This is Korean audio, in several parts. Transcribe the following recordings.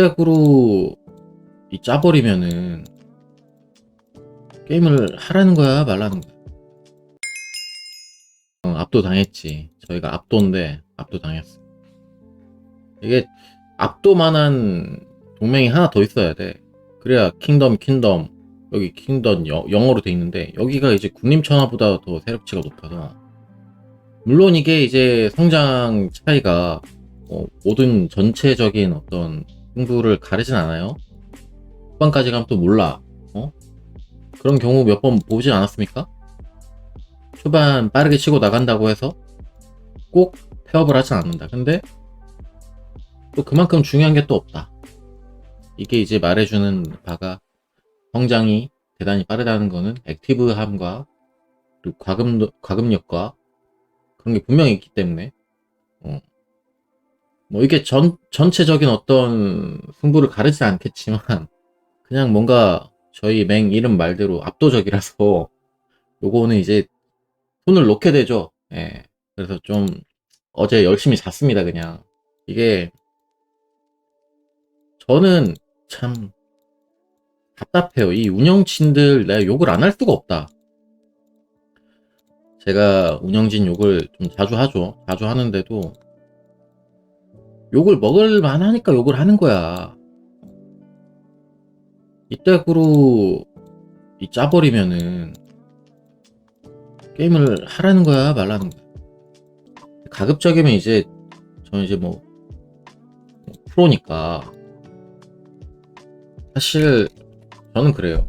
이따구로 이 짜버리면은 게임을 하라는 거야 말라는 거야? 어, 압도 당했지. 저희가 압도인데 압도 당했어. 이게 압도만한 동맹이 하나 더 있어야 돼. 그래야 킹덤 킹덤 여기 킹덤 여- 영어로 돼 있는데 여기가 이제 군림천하보다 더 세력치가 높아서 물론 이게 이제 성장 차이가 어, 모든 전체적인 어떤 승부를 가르진 않아요. 후반까지 가면 또 몰라. 어? 그런 경우 몇 번 보진 않았습니까? 초반 빠르게 치고 나간다고 해서 꼭 폐업을 하진 않는다. 근데 또 그만큼 중요한 게 또 없다. 이게 이제 말해주는 바가 성장이 대단히 빠르다는 거는 액티브함과 과금, 과금력과 그런 게 분명히 있기 때문에 어. 뭐 이게 전, 전체적인 어떤 승부를 가르지 않겠지만 그냥 뭔가 저희 맹 이름 말대로 압도적이라서 요거는 이제 손을 놓게 되죠. 예. 그래서 좀 어제 열심히 잤습니다, 그냥. 이게 저는 참 답답해요. 이 운영진들 내가 욕을 안 할 수가 없다. 제가 운영진 욕을 좀 자주 하죠. 자주 하는데도 욕을 먹을 만하니까 욕을 하는 거야. 이따구로 이 짜버리면은 게임을 하라는 거야 말라는 거야. 가급적이면 이제 저는 이제 뭐 프로니까 사실 저는 그래요.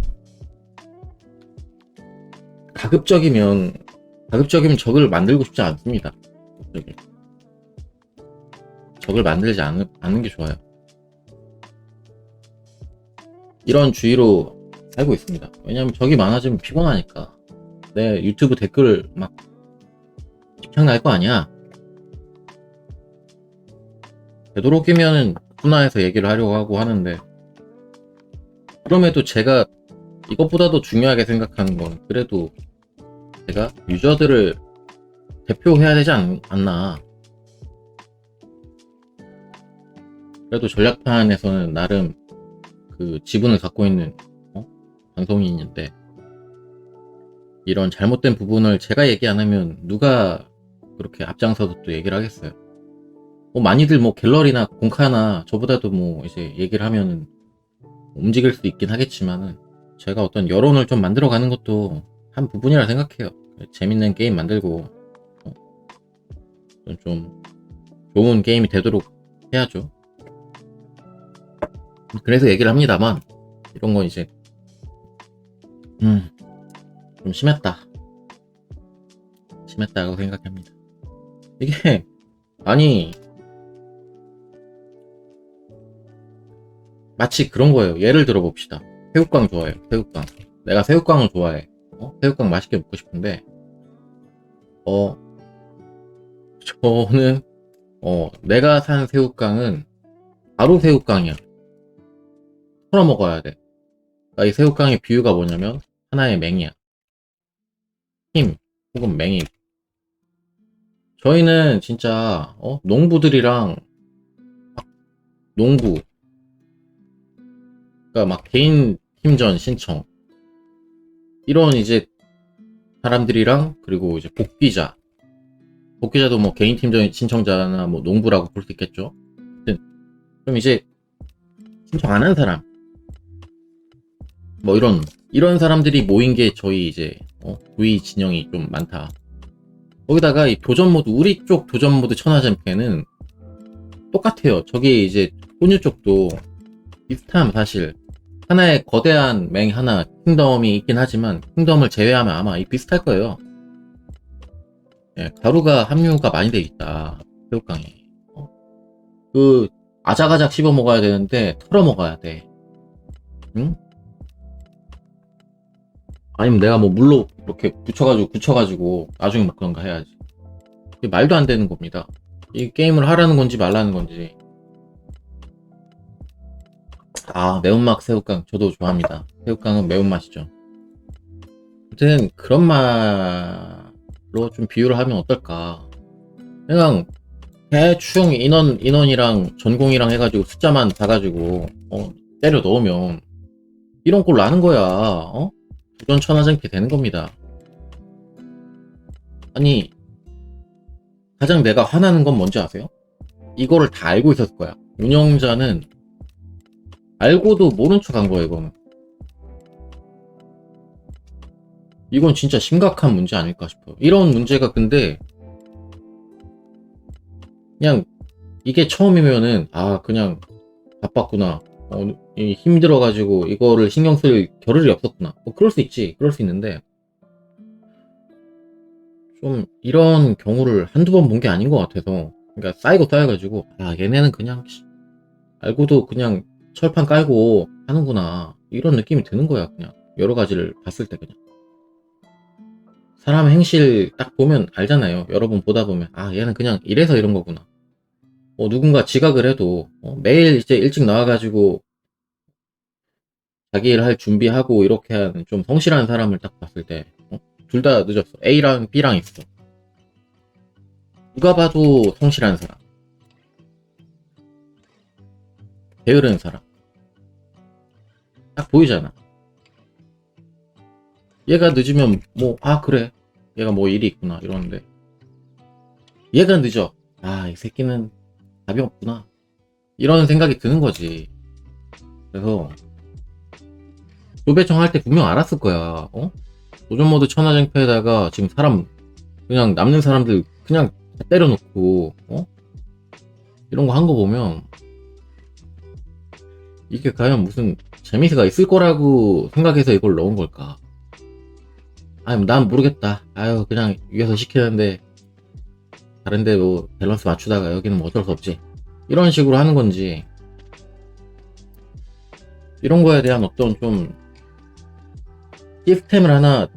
가급적이면 가급적이면 적을 만들고 싶지 않습니다. 적 을 만들지 않, 않는 게 좋아요. 이런 주의로 살고 있습니다. 왜냐면 적이 많아지면 피곤하니까. 내 유튜브 댓글 막 집착 날 거 아니야. 되도록이면은 분화해서 얘기를 하려고 하고 하는데 그럼에도 제가 이것보다도 중요하게 생각하는 건 그래도 제가 유저들을 대표해야 되지 않, 않나. 그래도 전략판에서는 나름 그 지분을 갖고 있는 어? 방송인인데 이런 잘못된 부분을 제가 얘기 안 하면 누가 그렇게 앞장서서 또 얘기를 하겠어요. 뭐 많이들 뭐 갤러리나 공카나 저보다도 뭐 이제 얘기를 하면은 움직일 수 있긴 하겠지만은 제가 어떤 여론을 좀 만들어 가는 것도 한 부분이라 생각해요. 재밌는 게임 만들고 어, 좀 좋은 게임이 되도록 해야죠. 그래서 얘기를 합니다만 이런 건 이제 음, 좀 심했다. 심했다고 생각합니다. 이게 아니 마치 그런 거예요. 예를 들어 봅시다. 새우깡 좋아해요. 새우깡. 내가 새우깡을 좋아해. 어? 새우깡 맛있게 먹고 싶은데 어 저는 어 내가 산 새우깡은 바로 새우깡이야. 털어 먹어야 돼. 그러니까 이 새우깡의 비유가 뭐냐면 하나의 맹이야. 힘 혹은 맹이. 저희는 진짜 어? 농부들이랑 막 농구 그러니까 막 개인 팀전 신청 이런 이제 사람들이랑 그리고 이제 복귀자 복귀자도 뭐 개인 팀전 신청자나 뭐 농부라고 볼 수 있겠죠. 좀 이제 신청 안 한 사람 뭐 이런 이런 사람들이 모인 게 저희 이제 어, V 진영이 좀 많다. 거기다가 이 도전 모드 우리 쪽 도전 모드 천하점패는 똑같아요. 저기 이제 혼유 쪽도 비슷함 사실 하나의 거대한 맹 하나 킹덤이 있긴 하지만 킹덤을 제외하면 아마 이 비슷할 거예요. 예, 가루가 함유가 많이 돼 있다 새우깡에. 어. 그 아작아작 씹어 먹어야 되는데 털어 먹어야 돼. 응? 아니면 내가 뭐 물로 이렇게 붙여가지고 굳혀가지고 나중에 먹던가 해야지. 이게 말도 안 되는 겁니다. 이 게임을 하라는 건지 말라는 건지. 아 매운맛 새우깡 저도 좋아합니다. 새우깡은 매운맛이죠. 아무튼 그런 말로 좀 비유를 하면 어떨까. 그냥 대충 인원 인원이랑 전공이랑 해가지고 숫자만 봐가지고 어, 때려 넣으면 이런 꼴 나는 거야. 어? 두전 천하장피 되는 겁니다. 아니 가장 내가 화나는 건 뭔지 아세요? 이거를 다 알고 있었을 거야. 운영자는 알고도 모른 척 한 거야 이거는. 이건 진짜 심각한 문제 아닐까 싶어요. 이런 문제가 근데 그냥 이게 처음이면은 아 그냥 바빴구나 어, 이 힘들어가지고 이거를 신경 쓸 겨를이 없었구나. 뭐 그럴 수 있지. 그럴 수 있는데. 좀 이런 경우를 한두 번 본 게 아닌 것 같아서. 그러니까 쌓이고 쌓여가지고 아 얘네는 그냥 씨, 알고도 그냥 철판 깔고 하는구나. 이런 느낌이 드는 거야 그냥. 여러 가지를 봤을 때 그냥. 사람 행실 딱 보면 알잖아요. 여러 번 보다 보면 아 얘는 그냥 이래서 이런 거구나. 뭐 누군가 지각을 해도 어, 매일 이제 일찍 나와가지고 자기 일 할 준비하고 이렇게 하는 좀 성실한 사람을 딱 봤을 때둘다 늦었어. A랑 B랑 있어. 누가 봐도 성실한 사람. 게으른 사람. 딱 보이잖아. 얘가 늦으면 뭐 아 그래. 얘가 뭐 일이 있구나 이러는데. 얘가 늦어. 아 이 새끼는 답이 없구나. 이런 생각이 드는 거지. 그래서 조배청 할 때 분명 알았을 거야 어? 도전 모드 천하장패에다가 지금 사람 그냥 남는 사람들 그냥 다 때려놓고 어? 이런 거 한 거 보면 이게 과연 무슨 재미가 있을 거라고 생각해서 이걸 넣은 걸까 아니 난 모르겠다 아유 그냥 위에서 시키는데 다른데 뭐 밸런스 맞추다가 여기는 뭐 어쩔 수 없지 이런 식으로 하는 건지 이런 거에 대한 어떤 좀 시스템을 하나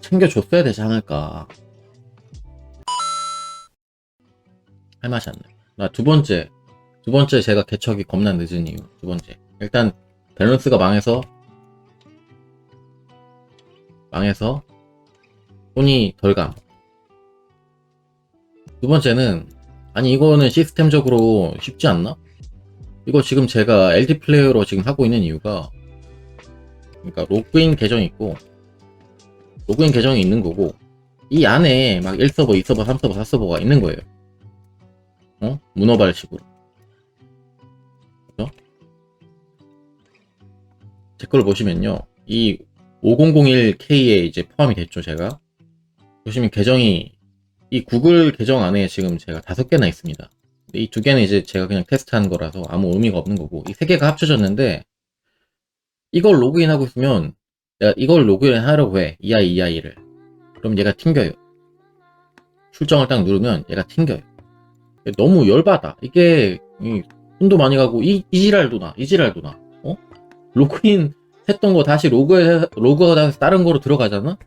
챙겨줬어야 되지 않을까. 할 맛이 안 나. 두 번째 두 번째 제가 개척이 겁나 늦은 이유 두 번째. 일단 밸런스가 망해서 망해서 손이 덜감. 두 번째는 아니 이거는 시스템적으로 쉽지 않나? 이거 지금 제가 LD 플레이어로 지금 하고 있는 이유가 그러니까 로그인 계정이 있고 로그인 계정이 있는 거고 이 안에 막 1서버, 2서버, 3서버, 4서버가 있는 거예요. 어? 문어발식으로. 그죠? 제 걸 보시면요. 이 5001K에 이제 포함이 됐죠, 제가. 보시면 계정이 이 구글 계정 안에 지금 제가 다섯 개나 있습니다. 이 두 개는 이제 제가 그냥 테스트한 거라서 아무 의미가 없는 거고 이 세 개가 합쳐졌는데 이걸 로그인하고 있으면 내가 이걸 로그인 하려고 해 EI EI를 그럼 얘가 튕겨요. 출정을 딱 누르면 얘가 튕겨요. 너무 열받아. 이게 이 돈도 많이 가고 이, 이 지랄도 나, 이 지랄도 나. 어? 로그인 했던 거 다시 로그해 로그가 다른 거로 들어가잖아.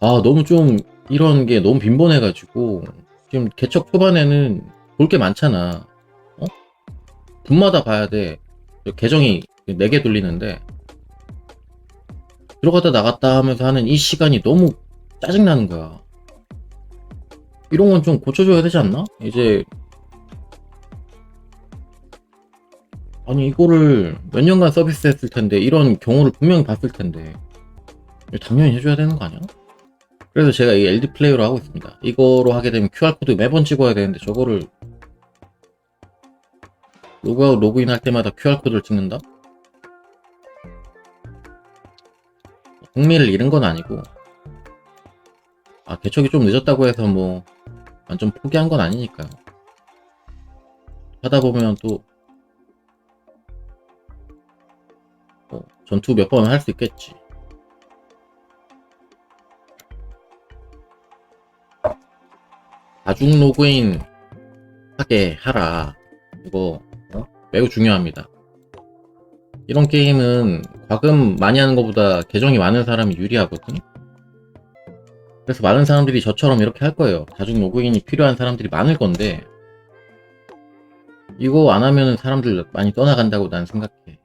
아 너무 좀 이런 게 너무 빈번해가지고 지금 개척 초반에는 볼 게 많잖아. 어? 분마다 봐야 돼. 계정이 4개 돌리는데 들어갔다 나갔다 하면서 하는 이 시간이 너무 짜증나는 거야. 이런 건 좀 고쳐줘야 되지 않나? 이제 아니 이거를 몇 년간 서비스 했을 텐데 이런 경우를 분명히 봤을 텐데 당연히 해줘야 되는 거 아니야? 그래서 제가 이 LD 플레이로 하고 있습니다. 이거로 하게 되면 QR코드 매번 찍어야 되는데 저거를 로그아웃 로그인 할 때마다 QR코드를 찍는다? 흥미를 잃은 건 아니고 아 개척이 좀 늦었다고 해서 뭐 완전 포기한 건 아니니까요. 하다 보면 또 뭐 전투 몇 번 할 수 있겠지. 다중 로그인 하게 하라. 이거 어? 매우 중요합니다. 이런 게임은 과금 많이 하는 것보다 계정이 많은 사람이 유리하거든. 그래서 많은 사람들이 저처럼 이렇게 할 거예요. 다중 로그인이 필요한 사람들이 많을 건데 이거 안 하면 사람들 많이 떠나간다고 난 생각해.